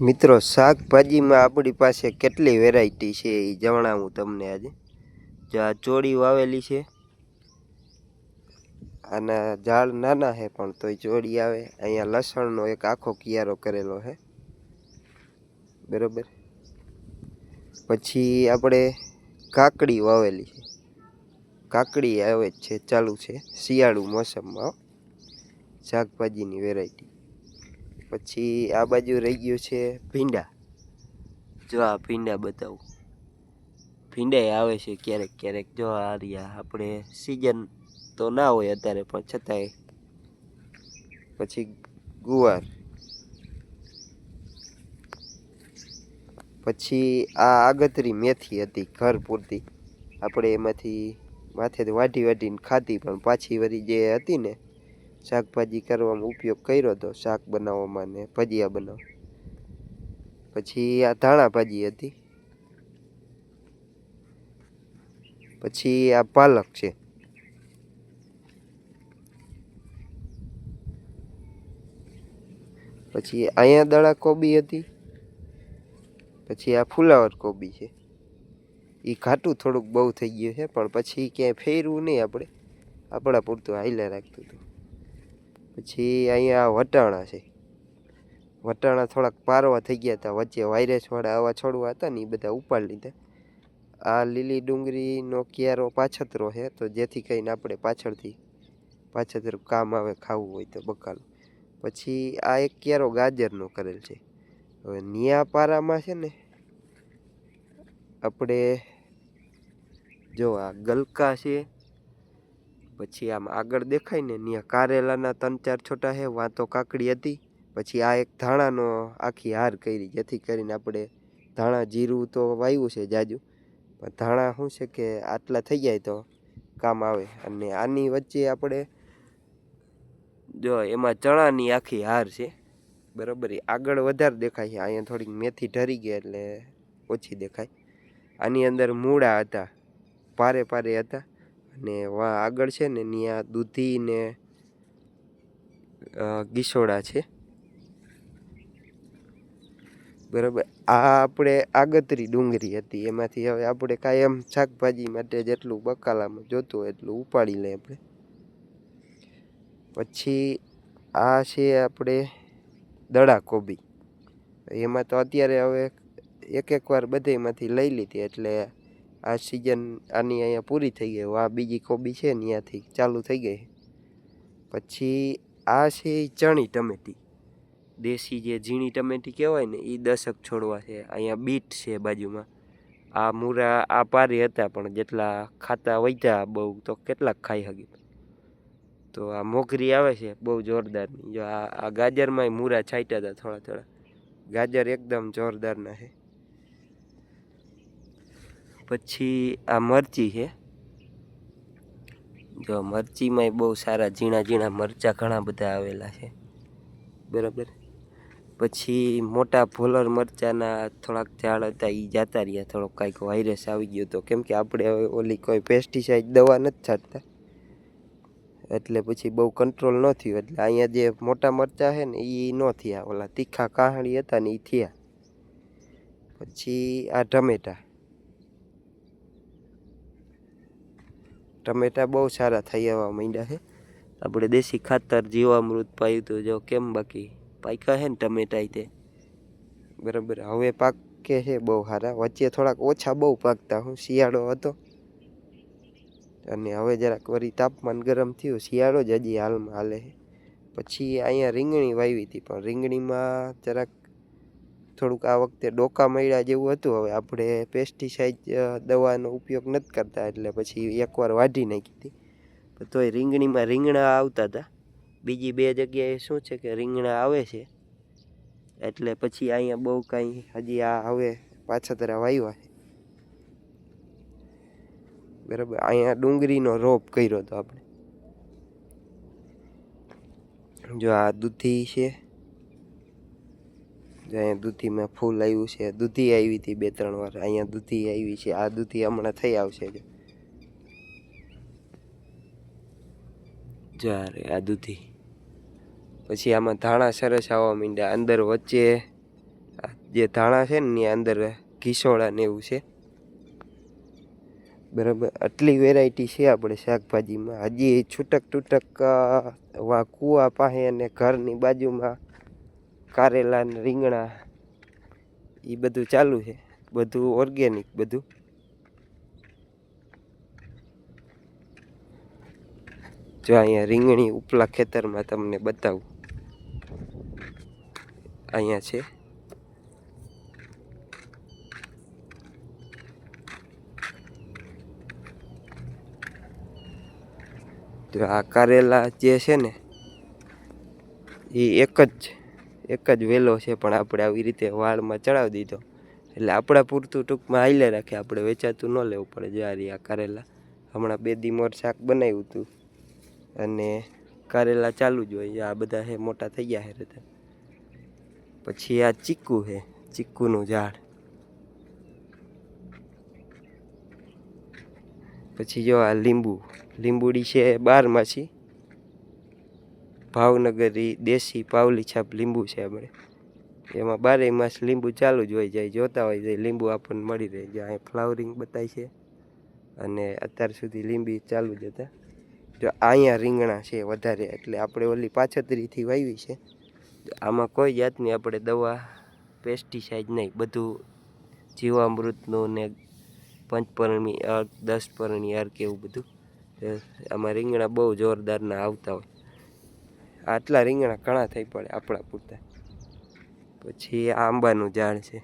મિત્રો, શાકભાજીમાં આપણી પાસે કેટલી વેરાયટી છે એ જણાવું તમને આજે. જો આ ચોળી વાવેલી છે, આના ઝાડ નાના છે પણ તોય ચોળી આવે. અહીંયા લસણનો એક આખો કિયારો કરેલો છે. બરોબર? પછી આપણે કાકડી વાવેલી છે. કાકડી આવે છે, ચાલુ છે, શિયાળુ મોસમમાં શાકભાજીની વેરાયટી પછી આ બાજુ રહી ગયું છે ભીંડા. જો આ ભીંડા બતાવું. ભીંડા આવે છે ક્યારેક ક્યારેક. જો આ રહ્યા. આપણે સિઝન તો ના હોય અત્યારે, પણ છતાંય. પછી ગુવાર. પછી આ આગતરી મેથી હતી ઘર પૂરતી. આપણે એમાંથી માથે વાઢી વાઢીને ખાધી, પણ પાછી વળી જે હતી ને શાકભાજી કરવામાં ઉપયોગ કર્યો હતો શાક બનાવવામાં ને ભજીયા બનાવવા પછી આ ધાણા ભાજી હતી. પછી આ પાલક છે. પછી અહીંયા દડા કોબી હતી. પછી આ ફુલાવર કોબી છે. એ ઘાટું થોડુંક બહુ થઈ ગયું છે, પણ પછી ક્યાંય ફેરવું નહીં આપણે. આપણા પૂરતું હાઈલા રાખતું હતું. પછી અહીંયા વટાણા છે. વટાણા થોડાક પારવા થઈ ગયા હતા વચ્ચે વાયરસવાળા આવા છોડવા હતા ને એ બધા ઉપાડી લીધા. આ લીલી ડુંગળીનો ક્યારો પાછતરો છે, તો જેથી કરીને આપણે પાછળથી પાછળ કામ આવે ખાવું હોય તો બકાલું. પછી આ એક ક્યારો ગાજરનો કરેલ છે. હવે નિયા પારામાં છે ને, આપણે જો આ ગલકા છે પછી આમ આગળ દેખાય ને ત્યાં કારેલાના ત્રણ ચાર છોટા છે વાંતો કાકડી હતી. પછી આ એક ધાણાનો આખી હાર કરી, જેથી કરીને આપણે ધાણા જીરું તો વાવ્યું છે જાજુ. પણ ધાણા શું છે કે આટલા થઈ જાય તો કામ આવે. અને આની વચ્ચે આપણે જો એમાં ચણાની આખી હાર છે. બરાબર આગળ વધારે દેખાય છે. અહીંયા થોડીક મેથી ઢરી ગઈ એટલે ઓછી દેખાય. આની અંદર મૂળા હતા પારે પારે હતા. અને વા આગળ છે ને ત્યાં દૂધી ને ગીસોડા છે. બરાબર. આ આપણે આગતરી ડુંગળી હતી, એમાંથી હવે આપણે કાયમ શાકભાજી માટે જેટલું બકાલામાં જોતું હોય એટલું ઉપાડી લઈએ આપણે. પછી આ છે આપણે દડા કોબી. એમાં તો અત્યારે હવે એક એક વાર બધેમાંથી લઈ લીધી, એટલે આ સિઝન આની અહીંયા પૂરી થઈ ગઈ આ બીજી કોબી છે ને ત્યાંથી ચાલુ થઈ ગઈ. પછી આ છે ચણી ટમેટી. દેશી જે ઝીણી ટમેટી કહેવાય ને એ દશક છોડવા છે. અહીંયા બીટ છે બાજુમાં. આ મૂરા, આ પારી હતા પણ જેટલા ખાતા વધ્યા બહુ, તો કેટલાક ખાઈ શકી તો આ મોગરી આવે છે બહુ જોરદારની. જો આ ગાજરમાં મૂરા છાંટ્યા હતા થોડા થોડા. ગાજર એકદમ જોરદારના છે. પછી આ મરચી છે. જો મરચીમાંય બહુ સારા ઝીણા ઝીણા મરચાં ઘણા બધા આવેલા છે. બરાબર? પછી મોટા ભોલર મરચાંના થોડાક ઝાડ હતા એ જાતા રહ્યા. થોડોક કાંઈક વાયરસ આવી ગયો હતો કેમ કે આપણે ઓલી કોઈ પેસ્ટિસાઇડ દવા નથી છાંટતા. એટલે પછી બહુ કંટ્રોલ ન થયું. એટલે અહીંયા જે મોટા મરચાં છે ને એ ન થયા. ઓલા તીખા કાહળી હતા ને એ થયા. પછી આ ટમેટા ટમેટા બહુ સારા થઈ આવવા માંડ્યા છે. આપણે દેશી ખાતર જીવામૃત પાયું તો જો કેમ બાકી? પાક્યા છે ને ટમેટા તે? બરાબર, હવે પાકે છે બહુ સારા. વચ્ચે થોડાક ઓછા બહુ પાકતા હું, શિયાળો હતો. અને હવે જરાક વળી તાપમાન ગરમ થયું, શિયાળો જ હજી હાલમાં હાલે છે. પછી અહીંયા રીંગણી વાવી હતી, પણ રીંગણીમાં જરાક થોડુંક આ વખતે ડોકા મળ્યા જેવું હતું. હવે આપણે પેસ્ટિસાઇડ દવાનો ઉપયોગ નથી કરતા એટલે પછી એકવાર વાઢી નાખી હતી. તોય રીંગણીમાં રીંગણા આવતા હતા. બીજી બે જગ્યાએ શું છે કે રીંગણા આવે છે. એટલે પછી અહીંયા બહુ કાંઈ હજી આ હવે પાછા તરફ વાવ્યા છે. બરાબર, અહીંયા ડુંગળીનો રોપ કર્યો હતો આપણે. જો આ દૂધી છે. અહીંયા દૂધીમાં ફૂલ આવ્યું છે. દૂધી આવી હતી બે, ત્રણ વાર. અહીંયા દૂધી આવી છે. આ દૂધી હમણાં થઈ આવશે જો. જો આ દૂધી. પછી આમાં ધાણા સરસ આવવા માંડ્યા. અંદર વચ્ચે જે ધાણા છે ને ત્યાં અંદર ઘીસોળા ને એવું છે. બરાબર. આટલી વેરાયટી છે આપણે શાકભાજીમાં. હજી છૂટક તૂટક કૂવા પાસે અને ઘરની બાજુમાં કારેલા ને રીંગણા એ બધું ચાલુ છે. બધું ઓર્ગેનિક બધું. જો અહીંયા રીંગણી ઉપલા ખેતરમાં તમને બતાવું. અહીંયા છે. તો આ કારેલા જે છે ને એ એક જ એક જ વેલો છે, પણ આપણે આવી રીતે વાળમાં ચડાવી દીધો. એટલે આપણા પૂરતું ટૂંકમાં હાઈલે રાખે, આપણે વેચાતું ન લેવું પડે જો આ રહ્યા કારેલા. હમણાં બે દીમોર શાક બનાવ્યું હતું અને કારેલા ચાલુ જ હોય, આ બધા હે મોટા થઈ ગયા હે રીતે પછી આ ચીકુ છે ચીકુનું ઝાડ. પછી જો આ લીંબુ, લીંબુડી છે બારમાસી ભાવનગરી દેશી પાવલી છાપ લીંબુ છે આપણે. એમાં બારે માસ લીંબુ ચાલુ જ હોય જાય, જોતા હોય જાય, લીંબુ આપણને મળી રહે. જો અહીં ફ્લાવરિંગ બતાય છે અને અત્યાર સુધી લીંબી ચાલુ જ હતા. જો અહીંયા રીંગણા છે વધારે, એટલે આપણે ઓલી પાછતરીથી વાવી છે. આમાં કોઈ જાતની આપણે દવા પેસ્ટિસાઇડ નહીં, બધું જીવામૃતનું ને પંચપર્ણી અર્ક દસ પરણી અર્ક એવું બધું. આમાં રીંગણા બહુ જોરદારના આવતા હોય. આટલા રીંગણા ઘણા થઈ પડે આપણા પૂરતા. પછી આંબાનું ઝાડ છે.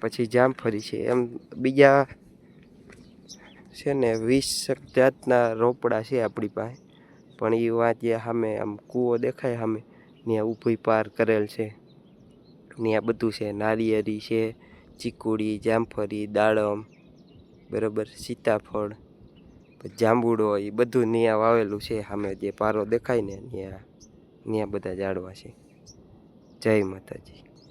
પછી જામફળી છે. એમ બીજા છે ને વીસ જાતના રોપડા છે આપણી પાસે. પણ એ જે સામે આમ કૂવો દેખાય સામે, ત્યાં ઊભી પાર કરેલ છે. ત્યાં બધું છે. નારિયેરી છે, ચીકુડી, જામફળી, દાડમ, બરાબર, સીતાફળ જાંબુડો એ બધું ન્યા વાવેલું છે સામે જે પારો દેખાય ને ત્યાં ત્યાં બધા ઝાડવા છે. જય માતાજી.